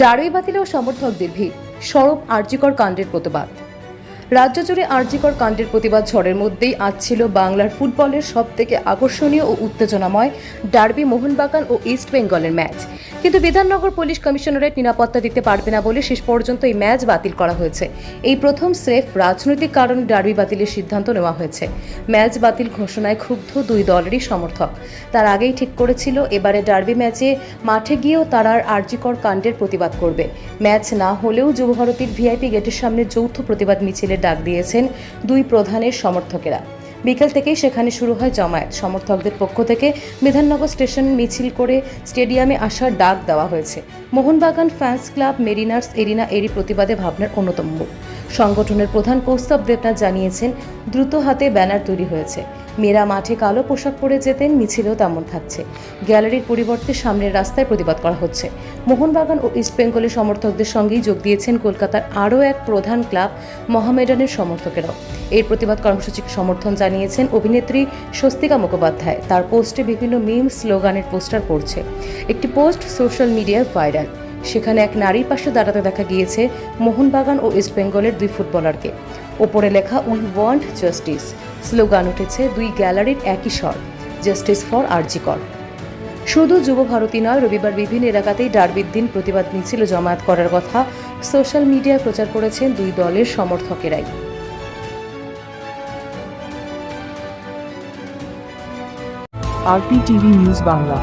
Derby বাতিল ও সমর্থকদের ভিড়। সরব আর্যিকর কাণ্ডের প্রতিবাদ। রাজ্য জুড়ে আর্যিকর কাণ্ডের প্রতিবাদ ঝড়ের মধ্যেই আজ ছিল বাংলার ফুটবলের সব থেকে আকর্ষণীয় ও উত্তেজনাময় ডার্বি মোহনবাগান ও ইস্ট বেঙ্গলের ম্যাচ। কিন্তু বিধাননগর পুলিশ কমিশনারেট নিরাপত্তা দিতে পারবে না বলে শেষ পর্যন্ত এই ম্যাচ বাতিল করা হয়েছে। এই প্রথম স্রেফ রাজনৈতিক কারণে ডার্বি বাতিলের সিদ্ধান্ত নেওয়া হয়েছে। ম্যাচ বাতিল ঘোষণায় ক্ষুব্ধ দুই দলেরই সমর্থক। তার আগেই ঠিক করেছিল, এবারে ডার্বি ম্যাচে মাঠে গিয়েও তারা আর কাণ্ডের প্রতিবাদ করবে। ম্যাচ না হলেও যুবভারতীর ভিআইপি গেটের সামনে যৌথ প্রতিবাদ মিছিলের ডাক দিয়েছেন দুই প্রধানের সমর্থকেরা। বিকেল থেকেই সেখানে শুরু হয় জমায়েত। সমর্থকদের পক্ষ থেকে বিধাননগর স্টেশন মিছিল করে স্টেডিয়ামে আসার ডাক দেওয়া হয়েছে। Mohun Bagan fans club, mariners, arena এরি প্রতিবাদে ভাবনার অন্যতম সংগঠনের প্রধান কৌস্তব দেবনাথ জানিয়েছেন, দ্রুত হাতে ব্যানার তৈরি হয়েছে। মেয়েরা মাঠে কালো পোশাক পরে যেতেন, মিছিলেও তেমন থাকছে। গ্যালারির পরিবর্তে সামনের রাস্তায় প্রতিবাদ করা হচ্ছে। মোহনবাগান ও ইস্টবেঙ্গলের সমর্থকদের সঙ্গেই যোগ দিয়েছেন কলকাতার আরও এক প্রধান ক্লাব, মহামেডানের সমর্থকেরাও। এর প্রতিবাদ কর্মসূচিকে সমর্থন জানিয়েছেন অভিনেত্রী স্বস্তিকা মুখোপাধ্যায়। তার পোস্টে বিভিন্ন মিম স্লোগানের পোস্টার পড়ছে। একটি পোস্ট সোশ্যাল মিডিয়ায় ভাইরাল। সেখানে এক নারীর পাশে দাঁড়াতে দেখা গিয়েছে মোহনবাগান ও ইস্টবেঙ্গলের দুই ফুটবলারকে। ওপরে লেখা উই ওয়ান্ট জাস্টিস স্লোগান উঠেছে, দুই গ্যালারির একই স্বর জাস্টিস ফর আরজিকর শুধু যুব ভারতী নয়, রবিবার বিভিন্ন এলাকাতেই ডার্বির দিন প্রতিবাদ মিছিল জমায়েত করার কথা সোশ্যাল মিডিয়ায় প্রচার করেছেন দুই দলের সমর্থকেরাই। RPTV news Bangla